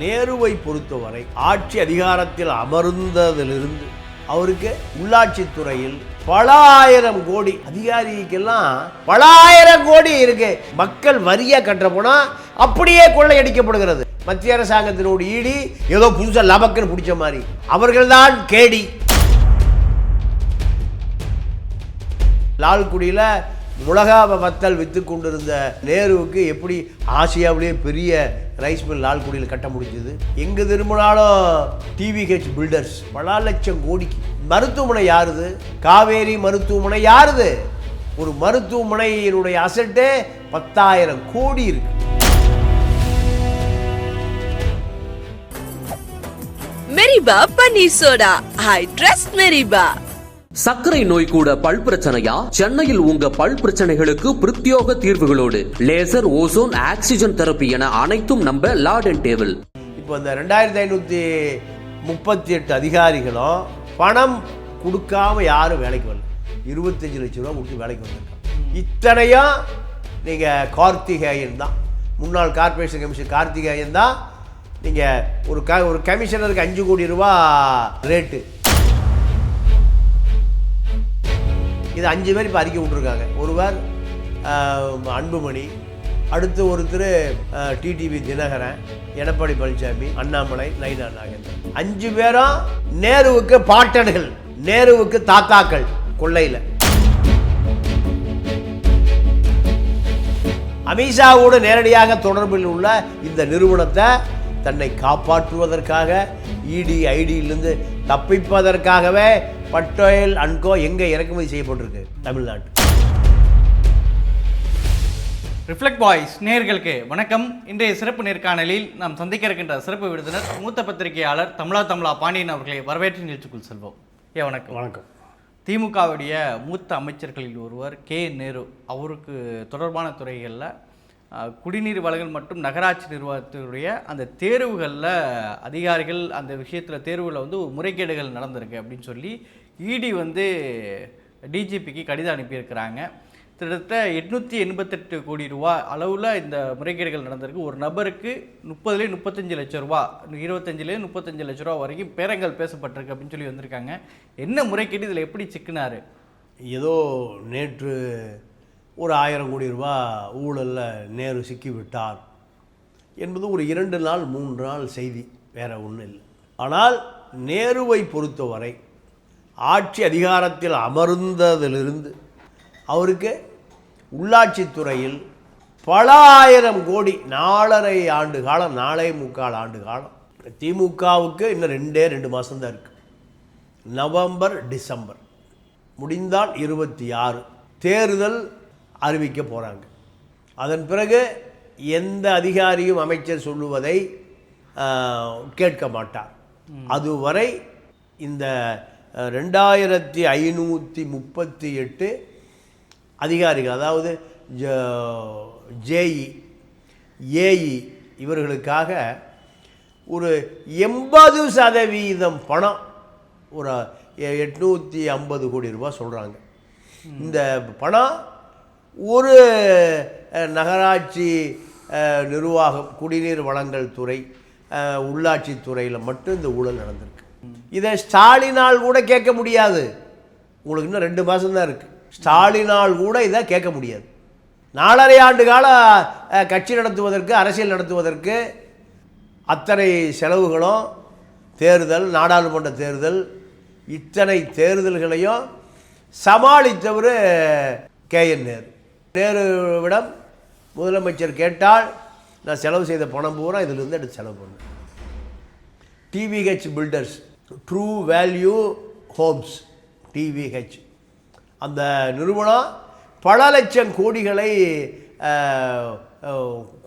நேருவை பொறுத்தவரை ஆட்சி அதிகாரத்தில் அமர்ந்ததிலிருந்து அவருக்கு உள்ளாட்சித்துறையில் பல ஆயிரம் கோடி அதிகாரிக்கெல்லாம் பல ஆயிரம் கோடி இருக்கு. மக்கள் வரியா கட்டுற போனா அப்படியே கொள்ளையடிக்கப்படுகிறது. மத்திய அரசாங்கத்தினோட ஈடி ஏதோ புதுசா லபக்குன்னு பிடிச்ச மாதிரி. அவர்கள்தான் கேடி. லால்குடியில் உலகாப வத்தல் விற்று கொண்டிருந்த நேருவுக்கு எப்படி ஆசியாவிலேயே பெரிய ரைஸ் மில் லால்குடியில் கட்ட முடிஞ்சது? எங்கே திரும்பினாலும் டிவிஹெச் பில்டர்ஸ் பல லட்சம் கோடிக்கு. மருத்துவமனை யாருது? காவேரி மருத்துவமனை யாருது? ஒரு மருத்துவமனையினுடைய அசட்டே பத்தாயிரம் கோடி இருக்கு. மெரிபா பன்னீர் சோடா ஐ ட்ரஸ்ட் மெரிபா சர்க்கரை நோய் கூட பல் பிரச்சனையா? சென்னையில் உங்க பல் பிரச்சனைகளுக்கு பிரத்யோக தீர்வுகளோடு. லேசர் ஓசோன் ஆக்சிஜன் தெரப்பி என அனைத்தும் நம்ப லார்ட் அண்ட் டேபிள். இப்போ இந்த ரெண்டாயிரத்தி ஐநூற்றி முப்பத்தி எட்டு அதிகாரிகளும் பணம் கொடுக்காம யாரும் வேலைக்கு வரல. இருபத்தஞ்சு லட்ச ரூபா கொடுத்து வேலைக்கு வந்திருக்காங்க. இத்தனையும் நீங்கள் கார்த்திகேயன் தான். முன்னாள் கார்ப்பரேஷன் கமிஷன் கார்த்திகேயன் தான். நீங்கள் ஒரு க ஒரு கமிஷனருக்கு அஞ்சு கோடி ரூபா ரேட்டு இது அஞ்சு பேர் இப்போ அறிக்கை விட்ருக்காங்க ஒருவர் அன்புமணி அடுத்து ஒருத்தர் டிடிவி தினகரன் எடப்பாடி பழனிசாமி அண்ணாமலை நயினா நாகேந்திரன். அஞ்சு பேரும் நேருவுக்கு பாட்டன்கள் நேருவுக்கு தாத்தாக்கள் கொள்ளையில். அமித்ஷாவோடு நேரடியாக தொடர்பில் உள்ள இந்த நிறுவனத்தை தன்னை காப்பாற்றுவதற்காக இடி ஐடியிலிருந்து தப்பிப்பதற்காகவே பட்டோயல் அன்கோ எங்கே இறக்குமதி செய்யப்பட்டிருக்கு? தமிழ்நாட்டு ரிஃப்ளெக்ட் பாய்ஸ் நேயர்களுக்கு வணக்கம். இன்றைய சிறப்பு நேர்காணலில் நாம் சந்திக்க இருக்கின்ற சிறப்பு விருந்தினர் மூத்த பத்திரிகையாளர் தமிழா தமிழா பாண்டியன் அவர்களை வரவேற்று நிகழ்ச்சிக்குள் செல்வோம். ஏ வணக்கம். வணக்கம். திமுகவுடைய மூத்த அமைச்சர்களில் ஒருவர் கே. நேரு. அவருக்கு தொடர்பான துறைகளில் குடிநீர் வழங்கல் மற்றும் நகராட்சி நிர்வாகத்தினுடைய அந்த தேர்வுகளில் அதிகாரிகள் அந்த விஷயத்தில் தேர்வுகளில் வந்து முறைகேடுகள் நடந்திருக்கு அப்படின்னு சொல்லி இடி வந்து டிஜிபிக்கு கடிதம் அனுப்பியிருக்கிறாங்க. கிட்டத்தட்ட எட்நூற்றி எண்பத்தெட்டு கோடி ரூபா அளவில் இந்த முறைகேடுகள் நடந்திருக்கு. ஒரு நபருக்கு முப்பதுலேயே முப்பத்தஞ்சு லட்சம் ரூபா இருபத்தஞ்சிலேயே முப்பத்தஞ்சு லட்ச ரூபா வரைக்கும் பேரங்கள் பேசப்பட்டிருக்கு அப்படின்னு சொல்லி வந்திருக்காங்க. என்ன முறைகேடு இதில் எப்படி சிக்கினாரு? ஏதோ நேற்று ஒரு ஆயிரம் கோடி ரூபா ஊழலில் நேரு சிக்கிவிட்டார் என்பது ஒரு இரண்டு நாள் மூன்று நாள் செய்தி வேற ஒன்றும் இல்லை. ஆனால் நேருவை பொறுத்தவரை ஆட்சி அதிகாரத்தில் அமர்ந்ததிலிருந்து அவருக்கு உள்ளாட்சித்துறையில் பல ஆயிரம் கோடி நாலரை ஆண்டு காலம் நாலே முக்கால் ஆண்டு காலம். திமுகவுக்கு இன்னும் ரெண்டே ரெண்டு மாதம்தான் இருக்குது நவம்பர் டிசம்பர். முடிந்தால் இருபத்தி ஆறு. தேர்தல் அறிவிக்க போகிறாங்க அதன் பிறகு எந்த அதிகாரியும் அமைச்சர் சொல்லுவதை கேட்க மாட்டார். அதுவரை இந்த ரெண்டாயிரத்தி ஐநூற்றி முப்பத்தி எட்டு அதிகாரிகள் அதாவது ஜேஇ ஏஇ இவர்களுக்காக ஒரு எண்பது சதவீதம் பணம் ஒரு எட்நூற்றி ஐம்பது கோடி ரூபாய் சொல்கிறாங்க இந்த பணம் ஒரு நகராட்சி நிர்வாகம் குடிநீர் வழங்கல் துறை உள்ளாட்சி துறையில் மட்டும் இந்த ஊழல் நடந்திருக்கு. இதை ஸ்டாலினால் கூட கேட்க முடியாது. உங்களுக்கு இன்னும் ரெண்டு மாதம்தான் இருக்குது ஸ்டாலினால் கூட இதை கேட்க முடியாது. நாலரை ஆண்டு கால கட்சி நடத்துவதற்கு அரசியல் நடத்துவதற்கு அத்தனை செலவுகளும் தேர்தல் நாடாளுமன்ற தேர்தல் இத்தனை தேர்தல்களையும் சமாளித்தவர் கே என் நேரு. நேருவிடம் முதலமைச்சர் கேட்டால் நான் செலவு செய்த பணம் பூரா இதிலிருந்து எடுத்து செலவு பண்ணேன் TVH builders true value homes TVH அந்த நிறுவனம் பல லட்சம் கோடிகளை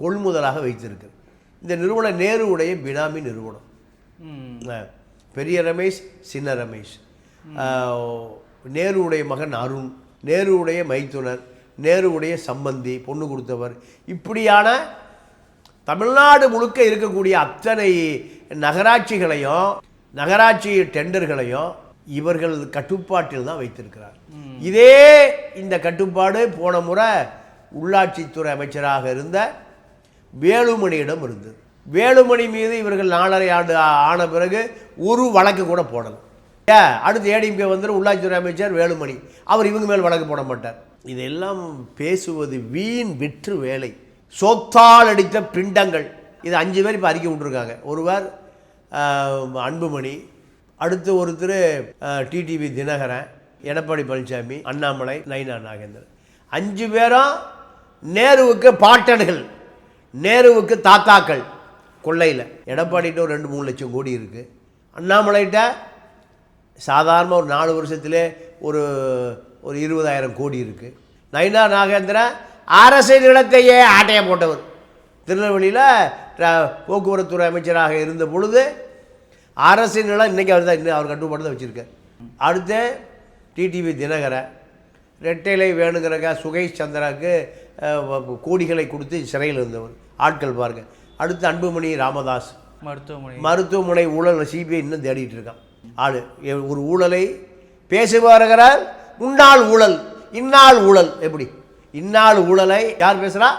கொள்முதலாக வைத்திருக்கு. இந்த நிறுவனம் நேருவுடைய பினாமி நிறுவனம். பெரிய ரமேஷ் சின்ன ரமேஷ். நேருவுடைய மகன் அருண் நேருவுடைய மைத்துனர். நேருவுடைய சம்பந்தி பொண்ணு கொடுத்தவர். இப்படியான தமிழ்நாடு முழுக்க இருக்கக்கூடிய அத்தனை நகராட்சிகளையும் நகராட்சி டெண்டர்களையும் இவர்கள் கட்டுப்பாட்டில் தான் வைத்திருக்கிறார். இதே இந்த கட்டுப்பாடு போன முறை உள்ளாட்சித்துறை அமைச்சராக இருந்த வேலுமணியிடம் இருந்தது. வேலுமணி மீது இவர்கள் நாலரை ஆண்டு ஆன பிறகு ஒரு வழக்கு கூட போடலை. அடுத்து ஏடிஎம்கே வந்துடும் உள்ளாட்சித்துறை அமைச்சர் வேலுமணி. அவர் இவங்க மேல் வழக்கு போட மாட்டார். இதெல்லாம் பேசுவது வீண் விற்று வேலை. சோத்தால் அடித்த பிண்டங்கள். இது அஞ்சு பேர் இப்போ அறிக்கை விட்டுருக்காங்க. ஒருவர் அன்புமணி அடுத்து ஒருத்தர் டிடிவி தினகரன் எடப்பாடி பழனிசாமி அண்ணாமலை நயினா நாகேந்திரன். அஞ்சு பேரும் நேருவுக்கு பாட்டன்கள் நேருவுக்கு தாத்தாக்கள் கொள்ளையில். எடப்பாடிகிட்ட ஒரு ரெண்டு மூணு லட்சம் கோடி இருக்குது அண்ணாமலைகிட்ட சாதாரண ஒரு நாலு வருஷத்துலேயே ஒரு ஒரு இருபதாயிரம் கோடி இருக்குது நயினா நாகேந்திரன் அரசு நிலத்தையே ஆட்டையை போட்டவர். திருநெல்வேலியில் போக்குவரத்துறை அமைச்சராக இருந்த பொழுது அரசு நிலம் இன்றைக்கி அவர் தான் இன்னும் அவர் கட்டுப்பாடு தான் வச்சுருக்கார். அடுத்து டிடிவி தினகரன் ரெட்டைலை வேணுங்கிறக்கா சுகேஷ் சந்திராவுக்கு கோடிகளை கொடுத்து சிறையில் இருந்தவர். ஆட்கள் பாருங்க. அடுத்து அன்புமணி ராமதாஸ். மருத்துவமனை. மருத்துவமனை ஊழல் சிபிஐ இன்னும் தேடிட்டு இருக்கான். ஆளு ஒரு ஊழலை பேசி வருகிறார் முன்னாள் ஊழல் இந்நாள் ஊழல். எப்படி? இந்நாள் ஊழலை யார் பேசுகிறா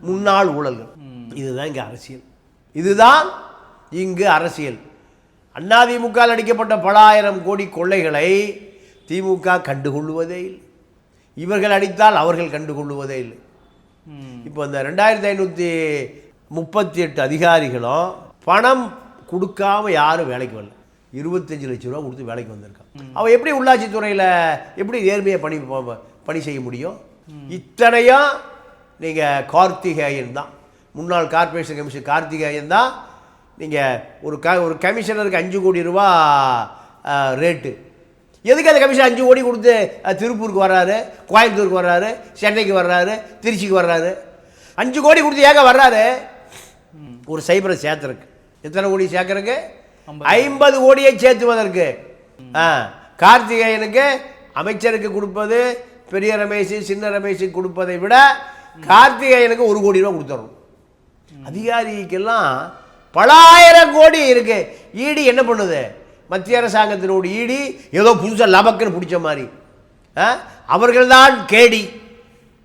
முன்னாள் ஊழல்கள். இதுதான் இங்கே அரசியல். இதுதான் இங்கு அரசியல். அதிமுக அடிக்கப்பட்ட பல ஆயிரம் கோடி கொள்ளைகளை திமுக கண்டுகொள்வதே இல்லை. இவர்கள் அடித்தால் அவர்கள் கண்டுகொள்வதே இல்லை. இப்போ இந்த ரெண்டாயிரத்தி ஐநூற்றி முப்பத்தி எட்டு அதிகாரிகளும் பணம் கொடுக்காம யாரும் வேலைக்கு வரல. இருபத்தஞ்சு லட்ச ரூபா கொடுத்து வேலைக்கு வந்திருக்கான். அவன் எப்படி உள்ளாட்சித்துறையில் எப்படி நேர்மையாக பணி பணி செய்ய முடியும்? இத்தனையும் நீங்கள் கார்த்திகேயன் தான். முன்னாள் கார்ப்பரேஷன் கமிஷன் கார்த்திகேயன் தான். நீங்கள் ஒரு க ஒரு கமிஷனருக்கு அஞ்சு கோடி ரூபா ரேட்டு எதுக்கு அந்த கமிஷன் அஞ்சு கோடி கொடுத்து திருப்பூருக்கு வர்றாரு கோயம்புத்தூருக்கு வர்றாரு சென்னைக்கு வர்றாரு திருச்சிக்கு வர்றாரு? அஞ்சு கோடி கொடுத்து ஏங்க வர்றாரு? ஒரு சைபரை சேர்த்துறக்கு எத்தனை கோடி சேர்க்கறக்கு ஐம்பது. கோடியை சேர்த்துவதற்கு. ஆ கார்த்திகேயனுக்கு அமைச்சருக்கு கொடுப்பது பெரிய ரமேஷ் சின்ன ரமேஷுக்கு கொடுப்பதை விட கார்த்திகேயனுக்கு ஒரு கோடி ரூபா கொடுத்துடணும் அதிகாரிக்கெல்லாம் பலாயிரம் கோடி இருக்கு. ஈடி என்ன பண்ணுது? மத்திய அரசாங்கத்தினோட ஈடி ஏதோ புதுசாக லபக்குன்னு பிடிச்ச மாதிரி. ஆ? அவர்கள்தான் கேடி.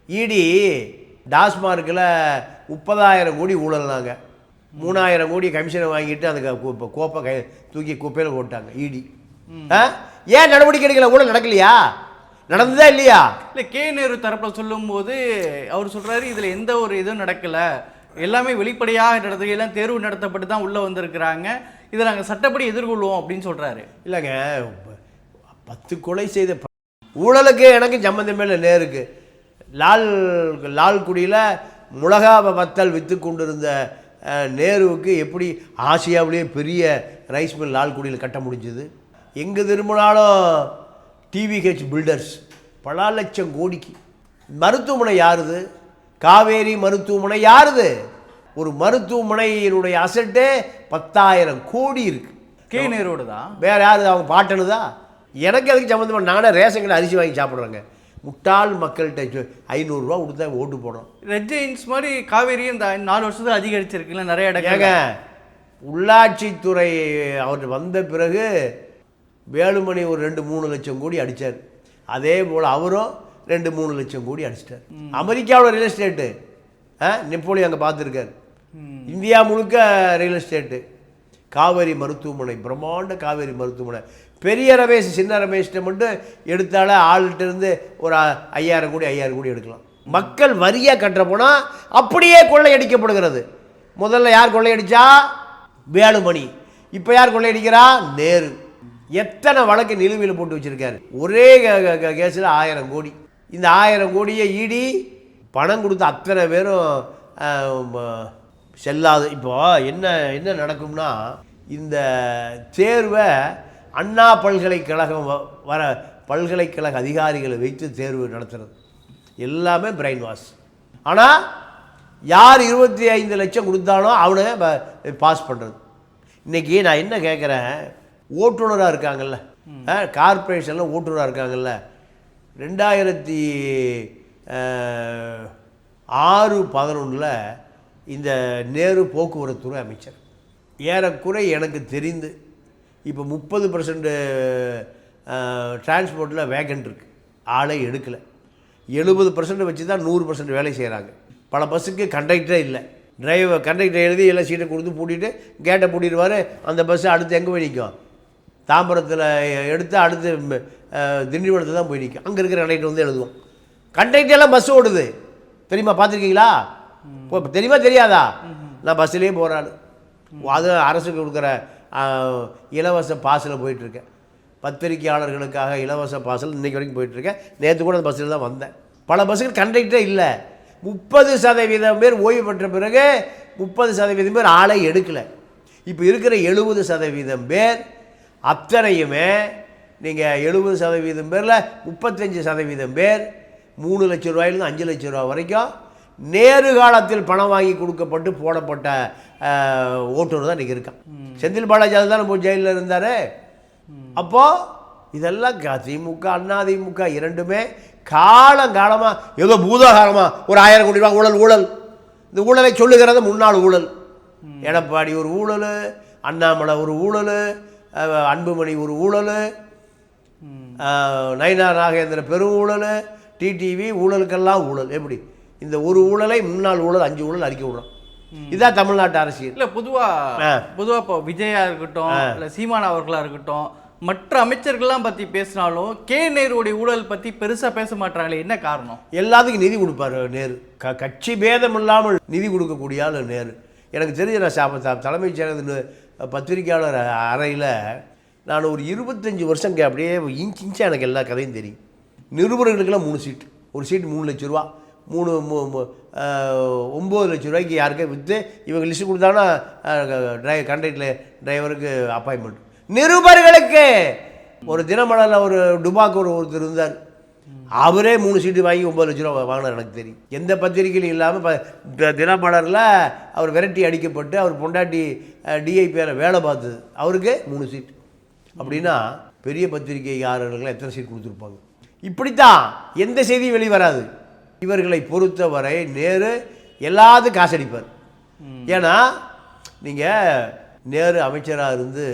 ஈடி டாஸ்மார்க்கில் முப்பதாயிரம் கோடி ஊழல்னாங்க. மூணாயிரம் கோடி கமிஷனை வாங்கிட்டு அந்த க- கு- கோப்பை கை தூக்கி குப்பையில் போட்டாங்க ஆ? ஏன் நடவடிக்கை எடுக்கல? ஊழல் நடக்கலையா? நடந்ததா இல்லையா? இல்லை கே நேரு தரப்பில் சொல்லும்போது அவர் சொல்றாரு இதுல எந்த ஒரு இதுவும் நடக்கல. எல்லாமே வெளிப்படையாக நடந்தது. எல்லாம் தேர்வு நடத்தப்பட்டு தான் உள்ள வந்திருக்கிறாங்க. இதை நாங்கள் சட்டப்படி எதிர்கொள்வோம் அப்படின்னு சொல்றாரு. இல்லைங்க பத்து கொலை செய்த ஊழலுக்கு எனக்கு சம்மந்தமே இல்லை நேருக்கு. லால் லால்குடியில் முளகா வத்தல் விற்று கொண்டிருந்த நேருவுக்கு எப்படி ஆசியாவிலேயே பெரிய ரைஸ் மில் லால்குடியில் கட்ட முடிஞ்சது? எங்கே திரும்பினாலும் டிவிஹெச் பில்டர்ஸ் பல லட்சம் கோடிக்கு. மருத்துவமனை யாருது? காவேரி மருத்துவமனை யாருது? ஒரு மருத்துவமனையினுடைய அசட்டே பத்தாயிரம் கோடி இருக்குது கே நேரோடு தான் வேற யாரு அவங்க பாட்டனுதா? எனக்கு அதுக்கு சம்மந்தமாக நானே ரேஷன் கடை அரிசி வாங்கி சாப்பிட்றேங்க. முட்டாள் மக்கள்கிட்ட ஐநூறுரூவா கொடுத்தா ஓட்டு போடுறோம் ரெட் ஜெயின்ஸ் மாதிரி காவேரியும் இந்த நாலு வருஷத்துல அதிகரிச்சிருக்குல்ல நிறைய ஏங்க இடங்கள் உள்ளாட்சித்துறை அவர் வந்த பிறகு வேலுமணி ஒரு ரெண்டு மூணு லட்சம் கோடி அடித்தார் அதே போல் அவரும் ரெண்டு மூணு லட்சம் கோடி அடிச்சிட்டார். அமெரிக்காவோட ரியல் எஸ்டேட்டு நெப்போலி அங்கே பார்த்துருக்காரு. இந்தியா முழுக்க ரியல் எஸ்டேட்டு காவேரி மருத்துவமனை பிரம்மாண்ட காவேரி மருத்துவமனை. பெரிய ரமேஷ் சின்ன ரமேஷ்கிட்ட மட்டும் எடுத்தாலே ஆள்கிட்ட இருந்து ஒரு ஐயாயிரம் கோடி ஐயாயிரம் கோடி எடுக்கலாம். மக்கள் வரியாக கட்டுற போனால் அப்படியே கொள்ளையடிக்கப்படுகிறது முதல்ல யார் கொள்ளையடிச்சா வேலுமணி. இப்போ யார் கொள்ளையடிக்கிறா நேரு. எத்தனை வழக்கு நிலுவையில் போட்டு வச்சுருக்காரு. ஒரே கேஸில் ஆயிரம் கோடி. இந்த ஆயிரம் கோடியை ஈடி பணம் கொடுத்த அத்தனை பேரும் செல்லாது. இப்போ என்ன என்ன நடக்கும்னா இந்த தேர்வை அண்ணா பல்கலைக்கழகம் வ- வர பல்கலைக்கழக அதிகாரிகளை வைத்து தேர்வு நடத்துறது. எல்லாமே பிரெயின் வாஷ் ஆனால் யார் இருபத்தி ஐந்து லட்சம் கொடுத்தானோ அவனை பாஸ் பண்ணுறது இன்றைக்கி நான் என்ன கேட்குறேன் ஓட்டுநராக இருக்காங்கல்ல. கார்பரேஷனில் ஓட்டுநராக இருக்காங்கல்ல. ரெண்டாயிரத்தி ஆறு பதினொன்றில் இந்த நேரு போக்குவரத்துறை அமைச்சர். ஏறக்குறை எனக்கு தெரிந்து இப்போ முப்பது பர்சன்ட் டிரான்ஸ்போர்ட்டில் வேகன்ட் இருக்குது ஆளே எடுக்கலை. எழுபது பர்சன்ட் வச்சு தான் நூறு பர்சன்ட் வேலை செய்கிறாங்க பல பஸ்ஸுக்கு கண்டக்டரே இல்லை. டிரைவர் கண்டக்டர் எழுதி எல்லாம் சீட்டை கொடுத்து பூட்டிட்டு கேட்டை பூட்டிடுவார். அந்த பஸ்ஸு அடுத்து எங்கே போய் நிற்கும் தாம்பரத்தில் எடுத்து அடுத்து திண்டிவனத்தில் தான் போய் நிற்கும் அங்கே இருக்கிற கண்டக்டர் வந்து எழுதுவோம் கண்டக்டர் எல்லாம் பஸ் ஓடுது. தெரியுமா? பார்த்துருக்கீங்களா? இப்போ தெரியுமா? தெரியாதா? நான் பஸ்ஸிலே போகிறாள் அது அரசுக்கு கொடுக்குற இலவச பாஸில் போயிட்டுருக்கேன். பத்திரிகையாளர்களுக்காக இலவச பாசல் இன்றைக்கி வரைக்கும் போயிட்டுருக்கேன். நேற்று கூட அந்த பஸ்ஸில் தான் வந்தேன். பல பஸ்ஸுகள் கண்டக்டரே இல்லை. முப்பது சதவீதம் பேர் ஓய்வு பெற்ற பிறகு முப்பது சதவீதம் பேர் ஆளை எடுக்கலை. இப்போ இருக்கிற எழுபது சதவீதம் பேர் அத்தனையுமே நீங்கள் எழுபது சதவீதம் பேரில் முப்பத்தஞ்சு சதவீதம் பேர் மூணு லட்ச ரூபாயிலிருந்து அஞ்சு லட்ச ரூபா வரைக்கும் நேரு காலத்தில் பணம் வாங்கி கொடுக்கப்பட்டு போடப்பட்ட ஓட்டுநர் தான் இன்றைக்கி இருக்கான். செந்தில் பாலாஜி அதுதானே போய் ஜெயிலில் இருந்தார்? அப்போது இதெல்லாம் திமுக அண்ணா திமுக இரண்டுமே காலங்காலமாக ஏதோ பூதாகாரமாக ஒரு ஆயிரம் கோடி ரூபா ஊழல் ஊழல். இந்த ஊழலை சொல்லுகிறது முன்னாள் ஊழல். எடப்பாடி ஒரு ஊழல் அண்ணாமலை ஒரு ஊழல் அன்புமணி ஒரு ஊழல் நயினா நாகேந்திர பெரும் ஊழல் டிடிவி ஊழலுக்கெல்லாம் ஊழல். எப்படி? இந்த ஒரு ஊழலை முன்னாள் ஊழல் அஞ்சு ஊழல் அறிக்கை விடுறோம் இதான் தமிழ்நாட்டு அரசியல். இல்ல பொதுவா ஆ. பொதுவா இப்போ விஜயா இருக்கட்டும் இல்ல சீமான் அவர்களா இருக்கட்டும் மற்ற அமைச்சர்கள்லாம் பத்தி பேசினாலும் கே. நேருடைய ஊழல் பத்தி பெருசா பேச மாட்டாங்களே என்ன காரணம்? எல்லாத்துக்கும் நிதி கொடுப்பாரு நேரு. க கட்சி பேதம் இல்லாமல் நிதி கொடுக்கக்கூடிய ஆள் நேரு. எனக்கு தெரிஞ்ச நான் தலைமைச் செயலகத்தின் பத்திரிகையாளர் அறையில் நான் ஒரு இருபத்தஞ்சி வருஷம் அப்படியே இன்ச் இன்ச்சாக எனக்கு எல்லா கதையும் தெரியும். நிருபர்களுக்கெல்லாம் மூணு சீட் ஒரு சீட் மூணு லட்ச ரூபா. மூணு மூ- ஒம்பது லட்ச ரூபாய்க்கு யாருக்கே விற்று இவங்க லிஸ்ட்டு கொடுத்தாங்கன்னா டிரை கண்டக்டர் டிரைவருக்கு அப்பாயின்மெண்ட் நிருபர்களுக்கு! ஒரு தினமலரில் ஒரு டுபாக்கு ஒரு ஒருத்தர் இருந்தார். அவரே மூணு சீட்டு வாங்கி ஒம்பது லட்ச ரூபா வாங்கினார் எனக்கு தெரியும். எந்த பத்திரிகையிலும் இல்லாமல் தினமலரில் அவர் விரட்டி அடிக்கப்பட்டு அவர் பொண்டாட்டி டிஐபியில் வேலை பார்த்தது. அவருக்கு மூணு சீட் அப்படின்னா பெரிய பத்திரிகையாளர்களுக்கு எத்தனை சீட் கொடுத்துருப்பாங்க? இப்படித்தான் எந்த செய்தியும் வெளிவராது. இவர்களை பொறுத்தவரை நேரு எல்லாத்துக்கும் காசடிப்பார். ஏன்னா நீங்கள் நேரு அமைச்சராக இருந்து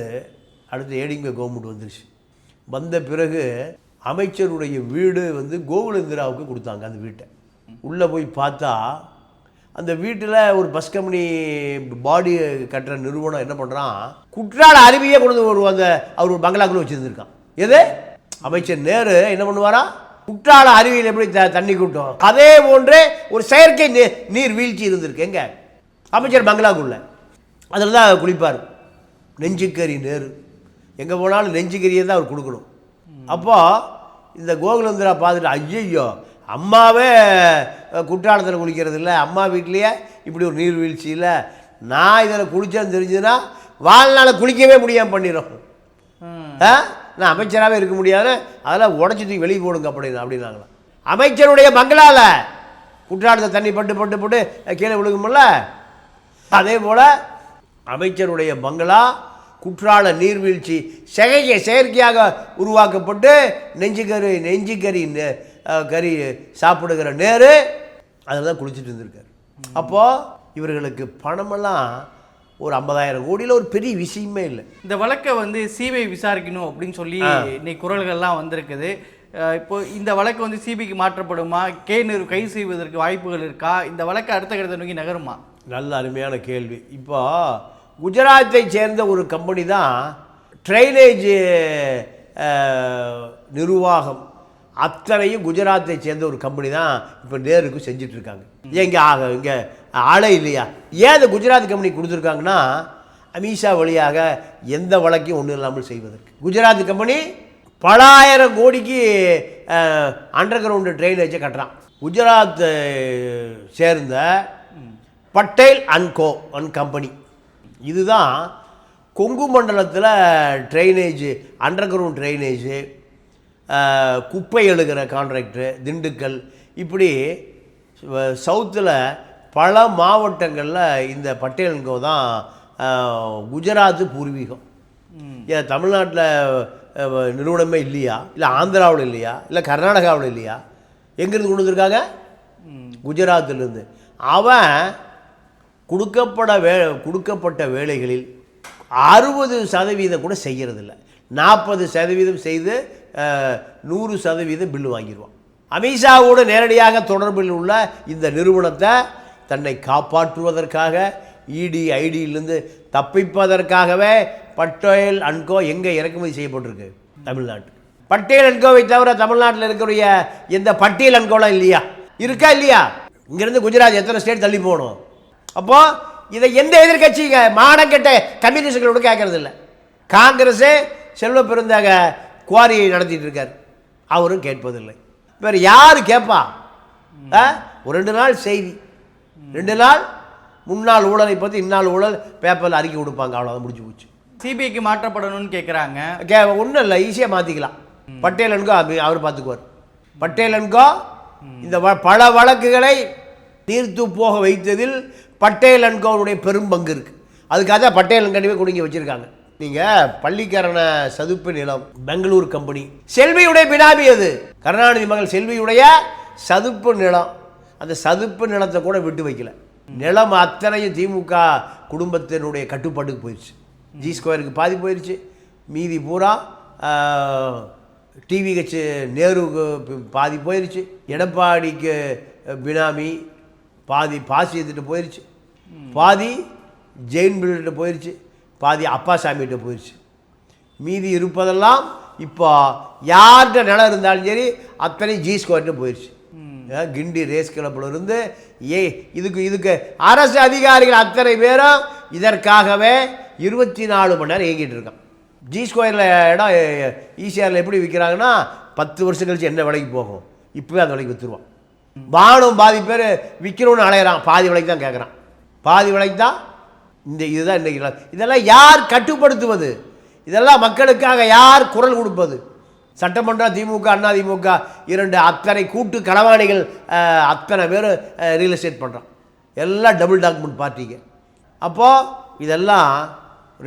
அடுத்து ஏடிங்க கவர்மெண்ட் வந்துருச்சு. வந்த பிறகு அமைச்சருடைய வீடு வந்து கோகுலேந்திராவுக்கு கொடுத்தாங்க அந்த வீட்டை. உள்ளே போய் பார்த்தா அந்த வீட்டில் ஒரு பஸ் கம்பெனி பாடி கட்டுற நிறுவனம் என்ன பண்ணுறான் குற்றால அருவியே கொண்டு வந்து ஒரு அந்த அவர் ஒரு பங்களாக்குள்ள வச்சுருந்துருக்கான். எது? அமைச்சர் நேரு என்ன பண்ணுவாரா? குற்றால அருவியில் எப்படி த தண்ணி கூட்டம் அதே போன்று ஒரு செயற்கை நீர் நீர் வீழ்ச்சி இருந்திருக்கு. எங்க? அமைச்சர் பங்களாக்குள்ள அதில் தான் குளிப்பார். நெஞ்சுக்கறி நேரு. எங்கே போனாலும் நெஞ்சுக்கறியை தான் அவர் கொடுக்கணும். அப்போ இந்த கோகுலந்திரா பார்த்துட்டு ஐயையோ அம்மாவே குற்றாலத்தில் குளிக்கிறது இல்லை. அம்மா வீட்லேயே இப்படி ஒரு நீர்வீழ்ச்சி இல்லை. நான் இதில் குளிச்சேன்னு தெரிஞ்சதுன்னா வாழ்நாள் குளிக்கவே முடியாமல் பண்ணிடும் ஆ? நான் அமைச்சராகவே இருக்க முடியாது அதெல்லாம் உடச்சி தூக்கி வெளியே போடுங்க அப்படின்னு அப்படின்னாங்களாம் அமைச்சருடைய பங்களால குற்றாலத்தை தண்ணி பட்டு பட்டு போட்டு கீழே விழுகும்ல? அதே போல் அமைச்சருடைய பங்களா குற்றால நீர்வீழ்ச்சி செயற்கை செயற்கையாக உருவாக்கப்பட்டு நெஞ்சுக்கறி நெஞ்சுக்கறி கறி சாப்பிடுகிற நேரு அதில் தான் குளிச்சுட்டு இருந்திருக்கார். அப்போது இவர்களுக்கு பணமெல்லாம் ஒரு ஐம்பதாயிரம் கோடியில் ஒரு பெரிய விஷயமே இல்லை. இந்த வழக்கை வந்து சிபிஐ விசாரிக்கணும் அப்படின்னு சொல்லி இன்னைக்கு குரல்கள்லாம் வந்திருக்குது. இப்போ இந்த வழக்கு வந்து சிபிஐக்கு மாற்றப்படுமா? கே நேரு கைது செய்வதற்கு வாய்ப்புகள் இருக்கா? இந்த வழக்கு அடுத்த கட்டத்தை நோக்கி நகருமா? நல்ல அருமையான கேள்வி. இப்போ குஜராத்தை சேர்ந்த ஒரு கம்பெனி தான் ட்ரைனேஜ் நிர்வாகம். அத்தனையும் குஜராத்தை சேர்ந்த ஒரு கம்பெனி தான் இப்போ நேருக்கு ஏன் இங்கே ஆக இங்கே ஆளே இல்லையா? ஏன் இந்த குஜராத் கம்பெனி கொடுத்துருக்காங்கன்னா அமித்ஷா வழியாக எந்த வழக்கையும் ஒன்றும் இல்லாமல் செய்வதற்கு. குஜராத் கம்பெனி பல ஆயிரம் கோடிக்கு அண்டர் கிரவுண்டு ட்ரைனேஜை கட்டுறான். குஜராத் சேர்ந்த Patel and co and company. இதுதான் கொங்கு மண்டலத்தில் ட்ரைனேஜ் அண்டர் கிரவுண்ட் ட்ரைனேஜு குப்பை எழுகிற கான்ட்ராக்டரு திண்டுக்கல் இப்படி சவுத்தில் பல மாவட்டங்களில் இந்த பட்டேல் அண்ட் கோ தான் குஜராத்து பூர்வீகம். ஏன் தமிழ்நாட்டில் நிறுவனமே இல்லையா? இல்லை ஆந்திராவில் இல்லையா? இல்லை கர்நாடகாவில் இல்லையா? எங்கேருந்து கொண்டு வந்திருக்காங்க? குஜராத்திலிருந்து. அவன் கொடுக்கப்பட வே கொடுக்கப்பட்ட வேலைகளில் அறுபது சதவீதம் கூட செய்கிறதில்ல நாற்பது சதவீதம் செய்து நூறு சதவீதம் பில்லு வாங்கிடுவான் அமித்ஷாவோடு நேரடியாக தொடர்பில் உள்ள இந்த நிறுவனத்தை தன்னை காப்பாற்றுவதற்காக இடி ஐடியிலிருந்து தப்பிப்பதற்காகவே பட்டேல் அன்கோ எங்கே இறக்குமதி செய்யப்பட்டிருக்கு? தமிழ்நாட்டு பட்டேல் அன்கோவை தவிர தமிழ்நாட்டில் இருக்கக்கூடிய எந்த பட்டியல் அன்கோலாம் இல்லையா? இருக்கா இல்லையா? இங்கேருந்து குஜராத் எத்தனை ஸ்டேட் தள்ளி போகணும்? அப்போது இதை எந்த எதிர்க்கட்சிங்க மானக்கெட்ட கம்யூனிஸ்டுகளோட கேட்கறது இல்லை காங்கிரஸே செல்வ பெருந்தாக குவாரியை நடத்திட்டு இருக்கார். அவரும் கேட்பதில்லை. வேறு யார் கேட்பா? ஆ? ஒரு ரெண்டு நாள் செய்தி. ரெண்டு நாள் முன்னாள் ஊழலை பற்றி இந்நாள் ஊழல் பேப்பரில் அறிக்கை கொடுப்பாங்க. அவ்வளோதான் முடிஞ்சு போச்சு. சிபிஐக்கு மாற்றப்படணும்னு கேட்குறாங்க கே ஒன்றும் இல்லை ஈஸியாக மாற்றிக்கலாம் பட்டேலனுக்கோ அப்படி அவர் பார்த்துக்குவார் பட்டேலனுக்கோ இந்த பல வழக்குகளை தீர்த்து போக வைத்ததில் பட்டேல் அன்கோனுடைய பெரும் பங்கு இருக்கு. அதுக்காக தான் பட்டேல் அன்கனிவே கொடுங்க வச்சிருக்காங்க. நீங்கள் பள்ளிக்கரண சதுப்பு நிலம் பெங்களூர் கம்பெனி. செல்வியுடைய பினாமி அது. கருணாநிதி மகள் செல்வியுடைய சதுப்பு நிலம். அந்த சதுப்பு நிலத்தை கூட விட்டு வைக்கல. நிலம் அத்தனையும் திமுக குடும்பத்தினுடைய கட்டுப்பாட்டுக்கு போயிடுச்சு ஜி ஸ்கொயருக்கு பாதி போயிடுச்சு மீதி பூரா டிவி கட்சி நேருவுக்கு பாதி போயிடுச்சு எடப்பாடிக்கு பினாமி பாதி பாசி எடுத்துகிட்டு போயிடுச்சு பாதி ஜெயின் பில்கிட்ட போயிடுச்சு பாதி அப்பாசாமிகிட்ட போயிடுச்சு மீதி இருப்பதெல்லாம் இப்போ யார்கிட்ட நிலம் இருந்தாலும் சரி அத்தனை ஜி ஸ்கொயர்ட்டு போயிடுச்சு கிண்டி ரேஸ் கிளப்பில் இருந்து ஏ இதுக்கு இதுக்கு அரசு அதிகாரிகள் அத்தனை பேரும் இதற்காகவே இருபத்தி நாலு மணி நேரம் இயங்கிட்டு இருக்கான். ஜி ஸ்கொயரில் இடம் ஈசிஆரில் எப்படி விற்கிறாங்கன்னா பத்து வருஷம் கழிச்சு என்ன விலைக்கு போகும்? இப்போவே அந்த விலைக்கு விற்றுருவான் வானம் பாதி பேர் விற்கணும்னு அலையிறான். பாதி விலைக்கு தான் கேட்குறான் பாதி விலைக்கு தான் இந்த இதுதான் இன்றைக்கி இதெல்லாம் யார் கட்டுப்படுத்துவது? இதெல்லாம் மக்களுக்காக யார் குரல் கொடுப்பது? சட்டமன்றம் திமுக அண்ணா திமுக இரண்டு அத்தனை கூட்டு களவாணிகள் அத்தனை பேர் ரியல் எஸ்டேட் பண்ணுறான் எல்லாம் டபுள் டாக்குமெண்ட் பார்ட்டிங்க. அப்போது இதெல்லாம்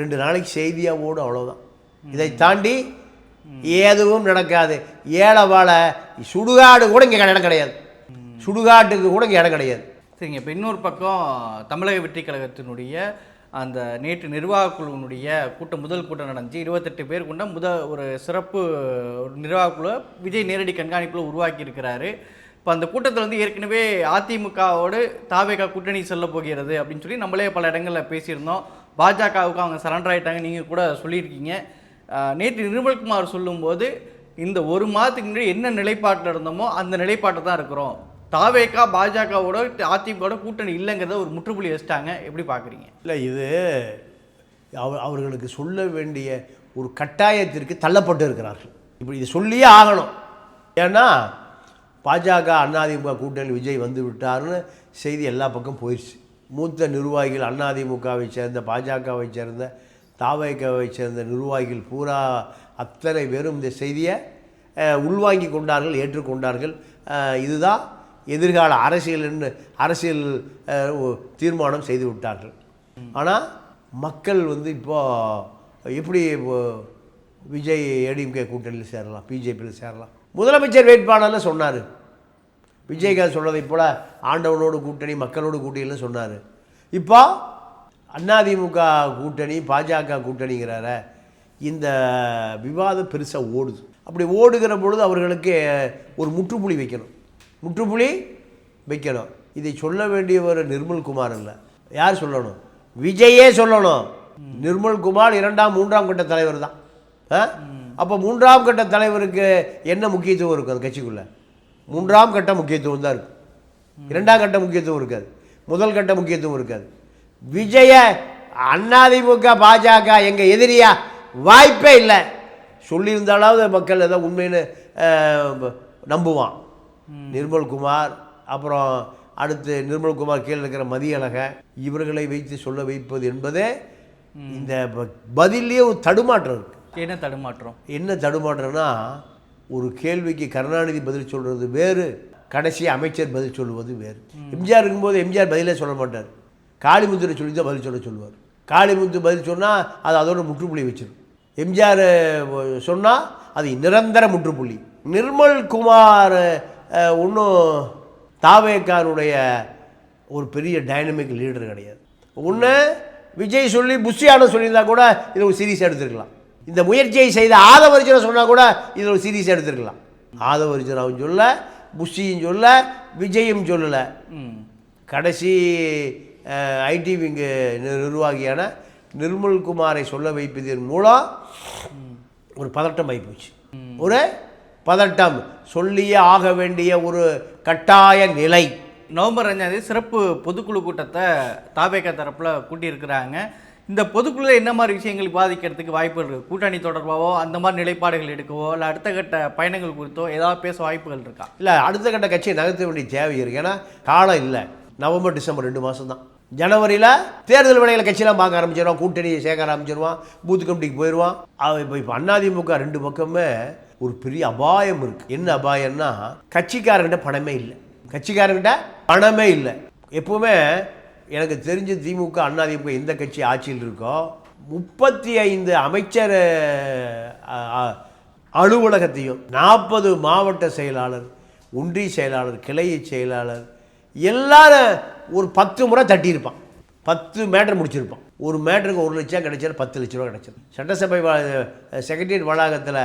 ரெண்டு நாளைக்கு செய்தியாக ஓடும் அவ்வளோதான் இதை தாண்டி எதுவும் நடக்காது. ஏழை வாழை சுடுகாடு கூட இங்கே இடம் கிடையாது. சுடுகாட்டுக்கு கூட இங்கே இடம் கிடையாது. சரிங்க இப்போ இன்னொரு பக்கம் தமிழக வெற்றி கழகத்தினுடைய அந்த நேற்று நிர்வாகக்குழுவினுடைய கூட்டம் முதல் கூட்டம் நடந்துச்சு. இருபத்தெட்டு பேர் கொண்ட முத ஒரு சிறப்பு ஒரு குழு விஜய் நேரடி கண்காணிப்பில் உருவாக்கி இருக்கிறாரு இப்போ அந்த கூட்டத்தில் வந்து ஏற்கனவே அதிமுகவோடு தாவேகா கூட்டணி செல்ல போகிறது அப்படின்னு சொல்லி நம்மளே பல இடங்களில் பேசியிருந்தோம். பாஜகவுக்கு அவங்க சரண்டர் ஆகிட்டாங்க நீங்கள் கூட சொல்லியிருக்கீங்க. நேற்று நிர்மல்குமார் சொல்லும்போது இந்த ஒரு மாதத்துக்கு முன்னாடி என்ன நிலைப்பாட்டில் இருந்தோமோ அந்த நிலைப்பாட்டை தான் இருக்கிறோம். தாவேக்கா பாஜகவோட அதிமுகவோட கூட்டணி இல்லைங்கிறத ஒரு முற்றுப்புள்ளி வச்சிட்டாங்க. எப்படி பார்க்குறீங்க? இல்லை இது அவர் அவர்களுக்கு சொல்ல வேண்டிய ஒரு கட்டாயத்திற்கு தள்ளப்பட்டு இருக்கிறார்கள். இப்படி இது சொல்லியே ஆகணும். ஏன்னா பாஜக அதிமுக கூட்டணி விஜய் வந்து விட்டார்னு செய்தி எல்லா பக்கம் போயிடுச்சு மூத்த நிர்வாகிகள் அதிமுகவை சேர்ந்த பாஜகவை சேர்ந்த தாவைக்காவை சேர்ந்த நிர்வாகிகள் பூரா அத்தனை பேரும் இந்த செய்தியை உள்வாங்கி கொண்டார்கள் ஏற்றுக்கொண்டார்கள். இதுதான் எதிர்கால அரசியல் என்று அரசியல் தீர்மானம் செய்து விட்டார்கள். ஆனால் மக்கள் வந்து இப்போ எப்படி விஜய் ஏடிஎம்கே கூட்டணியில் சேரலாம் பிஜேபியில் சேரலாம்? முதலமைச்சர் வேட்பாளர்னு சொன்னார். விஜயகாந்த் சொன்னதைப் போல் ஆண்டவனோடு கூட்டணி மக்களோடு கூட்டணின்னு சொன்னார். இப்போ அதிமுக கூட்டணி பாஜக கூட்டணிங்கிறார இந்த விவாதம் பெருசாக ஓடுது. அப்படி ஓடுகிற பொழுது அவர்களுக்கு ஒரு முற்றுப்புள்ளி வைக்கணும். முற்றுப்புள்ளி வைக்கணும். இதை சொல்ல வேண்டியவர் நிர்மல்குமார் இல்லை யார் சொல்லணும்? விஜயே சொல்லணும். நிர்மல்குமார் இரண்டாம் மூன்றாம் கட்ட தலைவர் தான். அப்போ மூன்றாம் கட்ட தலைவருக்கு என்ன முக்கியத்துவம் இருக்கும் அந்த கட்சிக்குள்ள? மூன்றாம் கட்ட முக்கியத்துவம் தான் இருக்கும் இரண்டாம் கட்ட முக்கியத்துவம் இருக்காது. முதல் கட்ட முக்கியத்துவம் இருக்காது. விஜய அதிமுக பாஜக எங்க எதிரியா? வாய்ப்பே இல்லை. சொல்லியிருந்தாலாவது மக்கள் ஏதோ உண்மைன்னு நம்புவான். நிர்மல்குமார் அப்புறம் அடுத்து நிர்மல்குமார் கீழே இருக்கிற மதியழக இவர்களை வைத்து சொல்ல வைப்பது என்பதே இந்த ப- பதில்லையே ஒரு தடுமாற்றம் இருக்கு. என்ன தடுமாற்றம்? என்ன தடுமாற்றம்னா ஒரு கேள்விக்கு கருணாநிதி பதில் சொல்கிறது வேறு கடைசி அமைச்சர் பதில் சொல்லுவது வேறு. எம்ஜிஆர் இருக்கும்போது எம்ஜிஆர் பதிலே சொல்ல மாட்டார். காளிமுத்துரை சொல்லி தான் பதில் சொல்ல சொல்லுவார். காளிமுத்து பதில் சொன்னால் அது அதோட முற்றுப்புள்ளி வச்சிடும் எம்ஜிஆர் சொன்னால் அது நிரந்தர முற்றுப்புள்ளி. நிர்மல் குமார் ஒன்றும் தாவேக்காருடைய ஒரு பெரிய டைனமிக் லீடர் கிடையாது. ஒன்று விஜய் சொல்லி புஷியான சொல்லியிருந்தா கூட இதை ஒரு சீரியஸ் எடுத்துருக்கலாம். இந்த முயற்சியை செய்த ஆதவரிச்சனை சொன்னால் கூட இதில் ஒரு சீரியஸ் எடுத்துருக்கலாம். ஆதவரிச்சனாவும் சொல்ல புஷியும் சொல்ல விஜயும் சொல்லலை. கடைசி ஐடி விங்கு நிர்வாகியான நிர்மல் குமாரை சொல்ல வைப்பதன் மூலம் ஒரு பதட்டம் ஆகிப்போச்சு ஒரு பதட்டம் சொல்லியே ஆக வேண்டிய ஒரு கட்டாய நிலை. நவம்பர் அஞ்சாம் தேதி சிறப்பு பொதுக்குழு கூட்டத்தை தாவேக தரப்பில் கூட்டியிருக்கிறாங்க. இந்த பொதுக்குழுல என்ன மாதிரி விஷயங்கள் பாதிக்கிறதுக்கு வாய்ப்புகள் இருக்குது கூட்டணி தொடர்பாவோ அந்த மாதிரி நிலைப்பாடுகள் எடுக்கவோ இல்லை அடுத்த கட்ட பயணங்கள் குறித்தோ ஏதாவது பேச வாய்ப்புகள் இருக்கா? இல்லை அடுத்த கட்ட கட்சியை நகர்த்த வேண்டிய தேவை இருக்கு. ஏன்னா காலம் இல்லை. நவம்பர் டிசம்பர் ரெண்டு மாதம் தான். ஜனவரியில் தேர்தல் விலைகளை கட்சியெல்லாம் பார்க்க ஆரம்பிச்சிருவான். கூட்டணியை சேர்க்க ஆரம்பிச்சிருவான். பூத் கமிட்டிக்கு போயிடுவான் அவன் இப்போ இப்போ அதிமுக ரெண்டு பக்கமே ஒரு பெரிய அபாயம் இருக்குது என்ன அபாயம்னா கட்சிக்காரங்கிட்ட பணமே இல்லை. கட்சிக்காரங்கிட்ட பணமே இல்லை. எப்பவுமே எனக்கு தெரிஞ்ச திமுக அண்ணா திமுக எந்த கட்சி ஆட்சியில் இருக்கோ முப்பத்தி ஐந்து அமைச்சர் அலுவலகத்தையும் நாற்பது மாவட்ட செயலாளர் ஒன்றிய செயலாளர் கிளை செயலாளர் எல்லாரும் ஒரு பத்து முறை தட்டியிருப்பான். பத்து மேட்டர் முடிச்சிருப்பான். ஒரு மேட்டருக்கு ஒரு லட்சம் கிடைச்சது பத்து லட்ச ரூபா கிடைச்சது சட்டசபை செக்ரட்டரியேட் வளாகத்தில்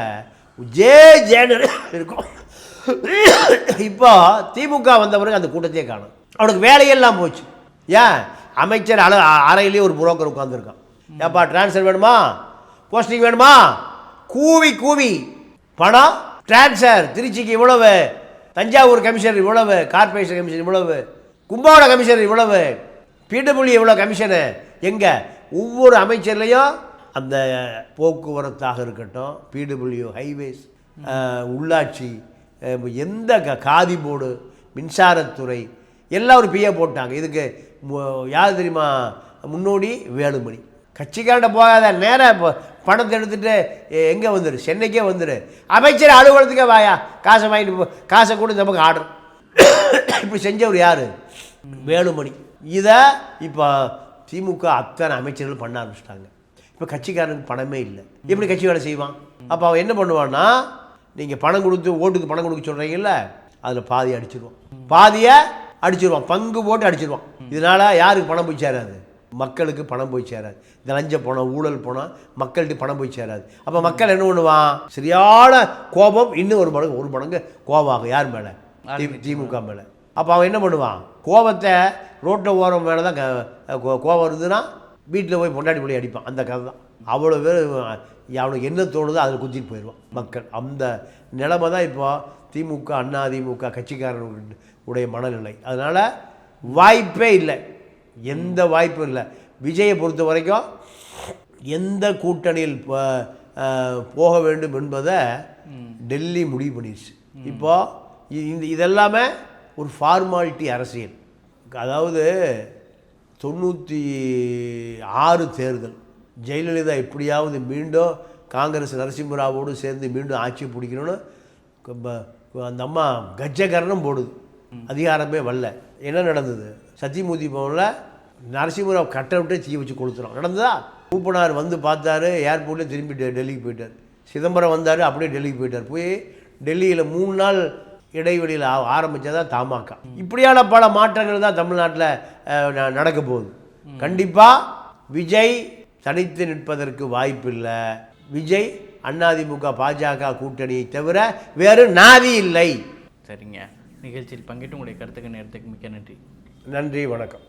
ஜே ஜேன்னு இருக்கும். இப்போ திமுக வந்த பிறகு அந்த கூட்டத்தையே காணும். அவனுக்கு வேலையெல்லாம் போச்சு. ஏன்? அமைச்சர் அல அறையிலேயே ஒரு புரோக்கர் உட்காந்துருக்கான் ஏப்பா ட்ரான்ஸ்ஃபர் வேணுமா? போஸ்டிங் வேணுமா? கூவி கூவி. பணம் ட்ரான்ஸ்ஃபர் திருச்சிக்கு இவ்வளவு. தஞ்சாவூர் கமிஷனர் இவ்வளவு. கார்ப்பரேஷன் கமிஷன் இவ்வளவு. கும்பகோணம் கமிஷனர் இவ்வளவு. பிடபிள்யூ இவ்வளோ கமிஷனு எங்கே? ஒவ்வொரு அமைச்சர்லையும் அந்த போக்குவரத்தாக இருக்கட்டும் பிடபிள்யூ ஹைவேஸ் உள்ளாட்சி எந்த க- காதி போர்டு மின்சாரத்துறை எல்லாம் ஒரு பிஏ போட்டாங்க. இதுக்கு யார் தெரியுமா? முன்னோடி வேலுமணி. கட்சிக்காரண்ட போகாத நேராக இப்போ பணத்தை எடுத்துட்டு எங்கே வந்துடு சென்னைக்கே வந்துடு அமைச்சர் அலுவலகத்துக்கே வாயா. காசை வாங்கிட்டு காசை கூட நமக்கு ஆர்டர். இப்படி செஞ்சவர் யார்? வேலுமணி. இதை இப்போ திமுக அத்தனை அமைச்சர்கள் பண்ண ஆரம்பிச்சிட்டாங்க. இப்போ கட்சிக்காரனுக்கு பணமே இல்லை. எப்படி கட்சி வேலை செய்வான்? அப்போ அவன் என்ன பண்ணுவான்னா நீங்கள் பணம் கொடுத்து ஓட்டுக்கு பணம் கொடுக்க சொல்கிறீங்கல்ல அதில் பாதி அடிச்சிருவான். பாதியை அடிச்சிருவான். பங்கு போட்டு அடிச்சிருவான். இதனால் யாருக்கு பணம் போய் சேராது? மக்களுக்கு பணம் போய் சேராது. இந்த லஞ்ச பணம் ஊழல் பணம் மக்கள்கிட்ட பணம் போய் சேராது. அப்போ மக்கள் என்ன பண்ணுவான்? சரியான கோபம் இன்னும் ஒரு மடங்கு ஒரு மடங்கு கோபம். ஆகும் யார் மேலே? திமுக மேலே. அப்போ அவன் என்ன பண்ணுவான்? கோபத்தை ரோட்டில் ஓரம் மேலே தான் கோபம் இருந்ததுன்னா வீட்டில் போய் பொண்டாடி போய் அடிப்பான். அந்த கதை தான். அவ்வளோ பேர் அவனுக்கு என்ன தோணுதோ அதில் குத்திட்டு போயிடுவான் மக்கள். அந்த நிலைமை தான் இப்போ திமுக அண்ணா திமுக கட்சிக்காரன் உடைய மனநிலை. அதனால் வாய்ப்பே இல்லை. எந்த வாய்ப்பும் இல்லை. விஜயை பொறுத்த வரைக்கும் எந்த கூட்டணியில் போக வேண்டும் என்பதை டெல்லி முடிவு பண்ணிடுச்சு இப்போ இந்த இதெல்லாமே ஒரு ஃபார்மாலிட்டி அரசியல். அதாவது தொண்ணூற்றி ஆறு தேர்தல். ஜெயலலிதா எப்படியாவது மீண்டும் காங்கிரஸ் நரசிம்மராவோடு சேர்ந்து மீண்டும் ஆட்சி பிடிக்கணும்னு அந்த அம்மா கஜகரணம் போடுது. அதிகாரமே வரல. என்ன நடந்தது? சத்தியமூர்த்தி பவனில் நரசிம்மராவ் கட்டை விட்டு தீ வச்சு கொடுத்துரும் நடந்ததா? மூப்பனார் வந்து பார்த்தாரு ஏர்போர்ட்லேயே திரும்பி டெல்லிக்கு போயிட்டார். சிதம்பரம் வந்தார் அப்படியே டெல்லிக்கு போயிட்டார். போய் டெல்லியில் மூணு நாள் இடைவெளியில் ஆரம்பித்ததா தமாக. இப்படியான பல மாற்றங்கள் தான் தமிழ்நாட்டில் நடக்க போகுது. கண்டிப்பாக விஜய் தனித்து நிற்பதற்கு வாய்ப்பில்லை. விஜய் அதிமுக பாஜக கூட்டணியை தவிர வேறு நாதி இல்லை. சரிங்க. நிகழ்ச்சியில் பங்கிட்டு உங்களுடைய கருத்துக்கு நேரத்துக்கு மிக்க நன்றி. நன்றி வணக்கம்.